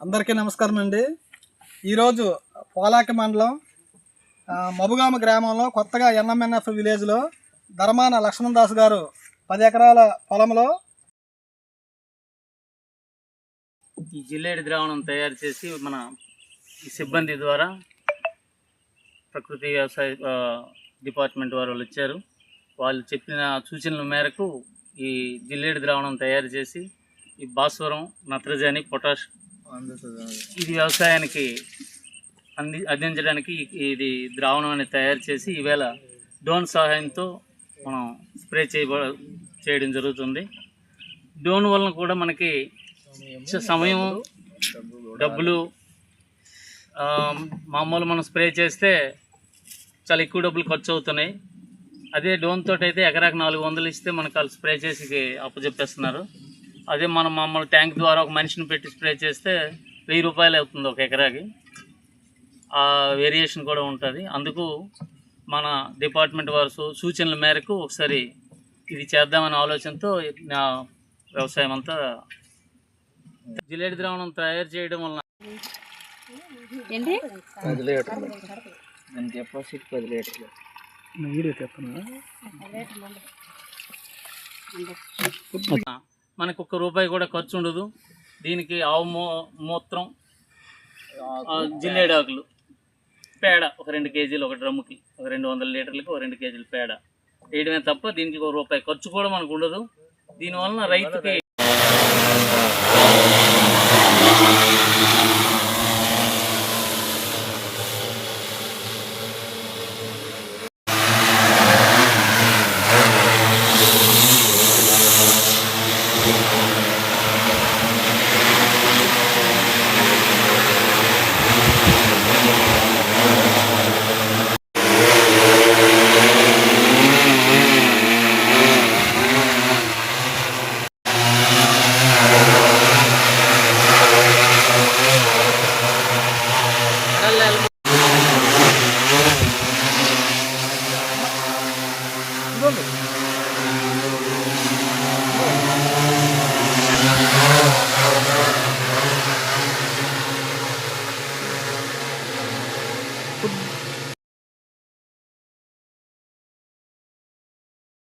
అందరికీ నమస్కారం అండి. ఈరోజు పోలాకి మండలం మబుగామ గ్రామంలో కొత్తగా ఎన్ఎంఎన్ఎఫ్ విలేజ్లో ధర్మాన లక్ష్మణ్ దాస్ గారు పది ఎకరాల పొలంలో ఈ జిల్లేడి ద్రావణం తయారు చేసి మన ఈ సిబ్బంది ద్వారా ప్రకృతి వ్యవసాయ డిపార్ట్మెంట్ వారు వాళ్ళు వచ్చారు వాళ్ళు చెప్పిన సూచనల మేరకు ఈ జిల్లేడి ద్రావణం తయారు చేసి ఈ భాస్వరం నత్రజని పొటాష్ ఇది వ్యవసాయానికి అంది అందించడానికి ఇది ద్రావణం అనేది తయారు చేసి ఈవేళ డోన్ సహాయంతో మనం స్ప్రే చేయబ చేయడం జరుగుతుంది. డోన్ వలన కూడా మనకి సమయం డబ్బులు మామూలు మనం స్ప్రే చేస్తే చాలా ఎక్కువ డబ్బులు ఖర్చు అవుతున్నాయి. అదే డోన్ తోటి అయితే ఎకరాకు నాలుగు వందలు ఇస్తే మనకు వాళ్ళు స్ప్రే చేసి అప్పచెప్పేస్తున్నారు అదే మనం మామూలు ట్యాంక్ ద్వారా ఒక మనిషిని పెట్టి స్ప్రే చేస్తే వెయ్యి రూపాయలు అవుతుంది ఒక ఎకరాకి. ఆ వేరియేషన్ కూడా ఉంటుంది. అందుకు మన డిపార్ట్మెంట్ వారు సూ- సూచనల మేరకు ఒకసారి ఇది చేద్దామనే ఆలోచనతో నా వ్యవసాయం అంతా జిలేటి ద్రావణం తయారు చేయడం వలన ఏంటి? పది లీటర్లు. దాని కెపాసిటీ పది లీటర్లు వీడియో చెప్తున్నా మనకు ఒక్క రూపాయి కూడా ఖర్చు ఉండదు దీనికి ఆవు మూ మూత్రం జిల్లేడాకులు పేడ ఒక రెండు కేజీలు ఒక డ్రమ్ముకి ఒక రెండు వందల లీటర్లకి ఒక రెండు కేజీలు పేడ. వేయడమే తప్ప దీనికి ఒక రూపాయి ఖర్చు కూడా మనకు ఉండదు దీనివలన రైతుకి